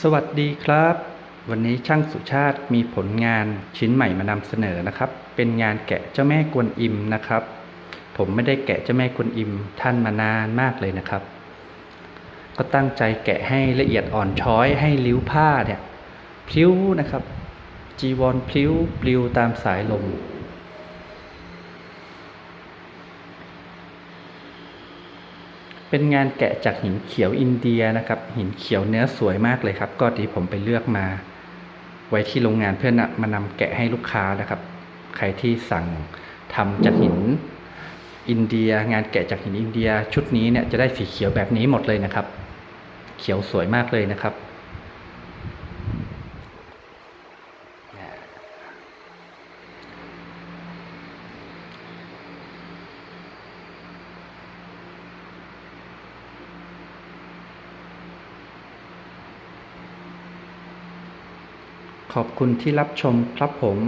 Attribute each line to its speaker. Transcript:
Speaker 1: สวัสดีครับ วันนี้ช่างสุชาติมีผลงานชิ้นใหม่มานำเสนอนะครับ เป็นงานแกะเจ้าแม่กวนอิมนะครับ ผมไม่ได้แกะเจ้าแม่กวนอิมท่านมานานมากเลยนะครับ ก็ตั้งใจแกะให้ละเอียดอ่อนช้อยให้ริ้วผ้าเนี่ยพลิ้วนะครับ จีวรพลิ้วปลิวตามสายลม เป็นงานแกะจากหินเขียวอินเดียนะครับ หินเขียวเนื้อสวยมากเลยครับ ก็ที่ผมไปเลือกมา ไว้ที่โรงงานเพื่อนะมานำแกะให้ลูกค้านะครับ ใครที่สั่งทำจากหินอินเดีย งานแกะจากหินอินเดีย ชุดนี้เนี่ยจะได้สีเขียวแบบนี้หมดเลยนะครับ เขียวสวยมากเลยนะครับ ขอบคุณที่รับชมครับผม